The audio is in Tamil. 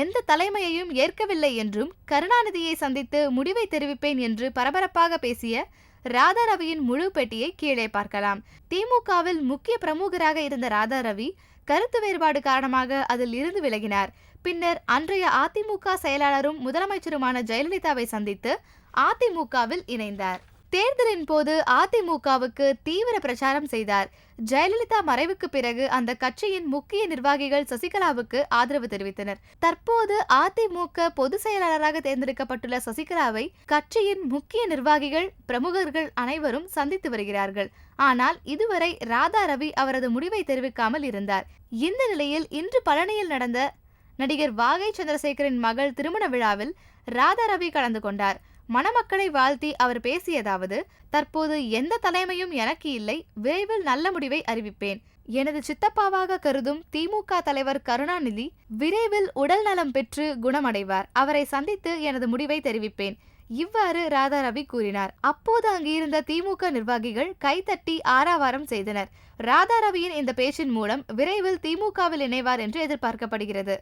எந்த தலைமையையும் ஏற்கவில்லை என்றும் கருணாநிதியை சந்தித்து முடிவை தெரிவிப்பேன் என்று பரபரப்பாக பேசிய ராதாரவியின் முழு பெட்டியை கீழே பார்க்கலாம். திமுகவில் முக்கிய பிரமுகராக இருந்த ராதாரவி கருத்து வேறுபாடு காரணமாக அதில் இருந்து விலகினார். பின்னர் அன்றைய அதிமுக செயலாளரும் முதலமைச்சருமான ஜெயலலிதாவை சந்தித்து அதிமுகவில் இணைந்தார். தேர்தலின் போது அதிமுகவுக்கு தீவிர பிரச்சாரம் செய்தார். ஜெயலலிதா மறைவுக்கு பிறகு அந்த கட்சியின் முக்கிய நிர்வாகிகள் சசிகலாவுக்கு ஆதரவு தெரிவித்தனர். தற்போது அதிமுக பொதுச் செயலாளராக தேர்ந்தெடுக்கப்பட்டுள்ள சசிகலாவை கட்சியின் முக்கிய நிர்வாகிகள் பிரமுகர்கள் அனைவரும் சந்தித்து வருகிறார்கள். ஆனால் இதுவரை ராதா ரவி அவரது முடிவை தெரிவிக்காமல் இருந்தார். இந்த நிலையில் இன்று பழனியில் நடந்த நடிகர் வாகை சந்திரசேகரின் மகள் திருமண விழாவில் ராதா ரவி கலந்து கொண்டார். மணமக்களை வாழ்த்தி அவர் பேசியதாவது தற்போது எந்த தலைமையும் எனக்கு இல்லை விரைவில் நல்ல முடிவை அறிவிப்பேன். எனது சித்தப்பாவாக கருதும் திமுக தலைவர் கருணாநிதி விரைவில் உடல் நலம் பெற்று குணமடைவார். அவரை சந்தித்து எனது முடிவை தெரிவிப்பேன். இவ்வாறு ராதாரவி கூறினார். அப்போது அங்கிருந்த திமுக நிர்வாகிகள் கைதட்டி ஆராவாரம் செய்தனர். ராதாரவியின் இந்த பேச்சின் மூலம் விரைவில் திமுகவில் இணைவார் என்று எதிர்பார்க்கப்படுகிறது.